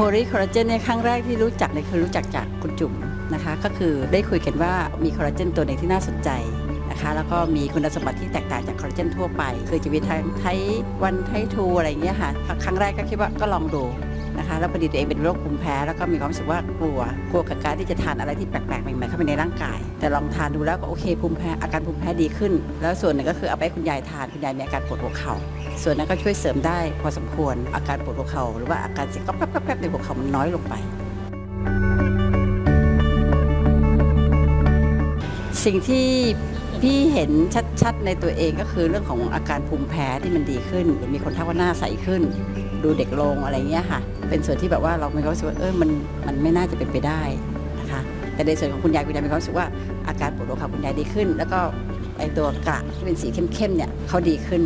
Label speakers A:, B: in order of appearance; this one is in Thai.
A: โพลีคอลลาเจนเนี่ยครั้งแรกที่รู้จักเนี่ยคือรู้จักจากคุณจุ๋มนะคะ ก็คือได้คุยกันว่ามีคอลลาเจนตัวหนึ่งที่น่าสนใจนะคะแล้วก็มีคุณสมบัติที่แตกต่างจากคอลลาเจนทั่วไป คือจะมีทั้งไทวันไททูอะไรอย่างเงี้ยค่ะ ครั้งแรกก็คิดว่าก็ลองดู นะคะแล้วพอดีตัวเองเป็นโรคภูมิแพ้แล้วก็มีความรู้สึกว่ากลัวกลัวกับการที่จะทานอะไรที่แปลกๆใหม่ๆเข้าไปในร่างกาย แต่ลองทานดูแล้วก็โอเคภูมิแพ้อาการภูมิแพ้ดีขึ้น แล้วส่วนหนึ่งก็คือเอาไปคุณยายทานคุณยายมีอาการปวดหัวเข่าส่วนนั้นก็ช่วยเสริมได้พอสมควรอาการปวดหัวเข่าหรือว่าอาการเสียงก๊อบแป๊บก๊อบแป๊บในหัวเข่ามันน้อยลงไปสิ่งที่ พี่เห็นชัดๆในตัวเองก็คือเรื่องของอาการภูมิแพ้ที่มันดีขึ้น มีคนทักว่าหน้าใสขึ้น ดูเด็กลงอะไรเงี้ยค่ะ เป็นส่วนที่แบบว่าเราไม่รู้สึกว่าเออมันมันไม่น่าจะเป็นไปได้นะคะ แต่ในส่วนของคุณยายคุณยายมีความรู้สึกว่าอาการปวดหัวข่าคุณยายดีขึ้น แล้วก็ไอตัวกระที่เป็นสีเข้มๆเนี่ยเขาดีขึ้น